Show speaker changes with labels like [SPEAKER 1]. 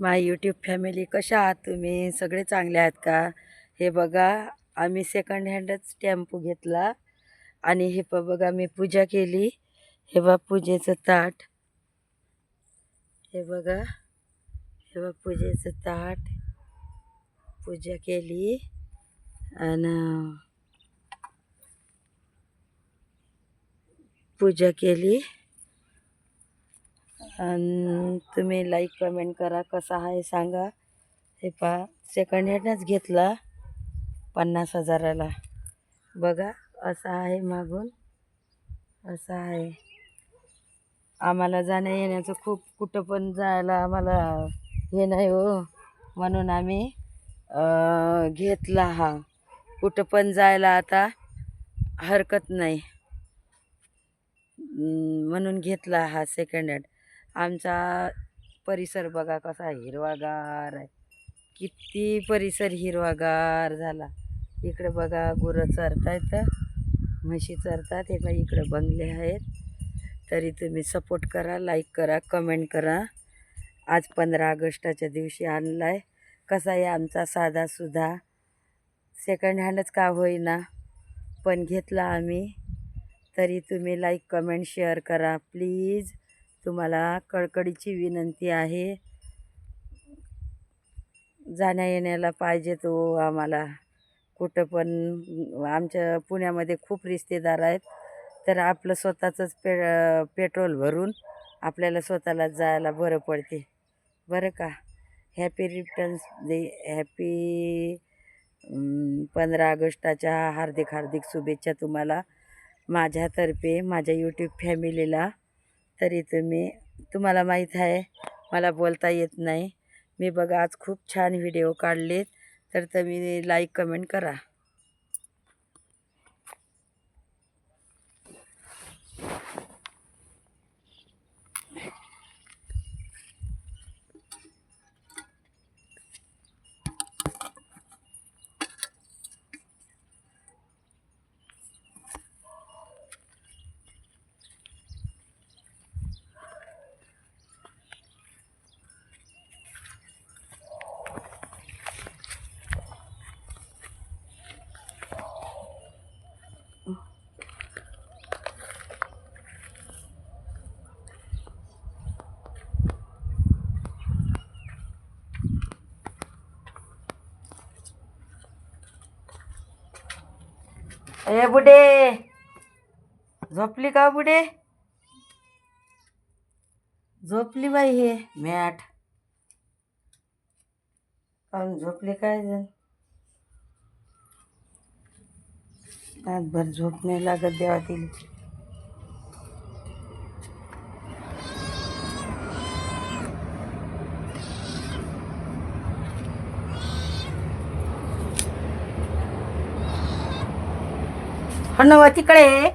[SPEAKER 1] माय YouTube family कशा आहात तुम्ही? सगळे चांगले आहात का? हे बघा आम्ही सेकंड हँडच टेम्पो घेतला. आणि हे प बघा मी पूजा केली. हे बा पूजेचं ताट. हे बघा हे बघा पूजेचं ताट. पूजा केली. आणि पूजा केली. आणि तुम्ही लाईक कमेंट करा. कसा आहे सांगा. हे पा सेकंड हँडच घेतला पन्नास हजाराला. बघा असा आहे मागून. असं आहे. आम्हाला जाण्या येण्याचं खूप कुठं पण जायला आम्हाला हे नाही हो. म्हणून आम्ही घेतला हा. कुठं पण जायला आता हरकत नाही. म्हणून घेतला हा सेकंड हँड आमचा परिसर बघा कसा हिरवागार आहे. किती परिसर हिरवागार झाला. इकडे बघा गुरं चरतायत. म्हशी चरतात. हे बघा इकडे बंगले आहेत. तरी तुम्ही सपोर्ट करा लाईक करा कमेंट करा. आज पंधरा ऑगस्टाच्या दिवशी आणला आहे कसा आहे आमचा साधासुद्धा सेकंड हँडच का होईना? पण घेतला आम्ही. तरी तुम्ही लाईक कमेंट शेअर करा प्लीज तुम्हाला कडकडीची विनंती आहे. जाण्या येण्याला पाहिजे तो आम्हाला. कुठं पण आमच्या पुण्यामध्ये खूप रिश्तेदार आहेत. तर आपलं स्वतःचंच पे पेट्रोल भरून आपल्याला स्वतःला जायला बरं पडते. बरं का? हॅपी रिटर्न्स डे हॅपी पंधरा ऑगस्टाच्या हार्दिक हार्दिक शुभेच्छा तुम्हाला. माझ्यातर्फे माझ्या यूट्यूब फॅमिलीला तरी तुम्ही तुम्हाला माहीत आहे मला बोलता येत नाही. मी बघा आज खूप छान व्हिडिओ काढलेत. तर तुम्ही लाईक कमेंट करा. ए बुडे. झोपली का बुडे? झोपली बाई हे. मॅट काऊन झोपली काय जण? रातभर झोप नाही लागत देवा तिला हो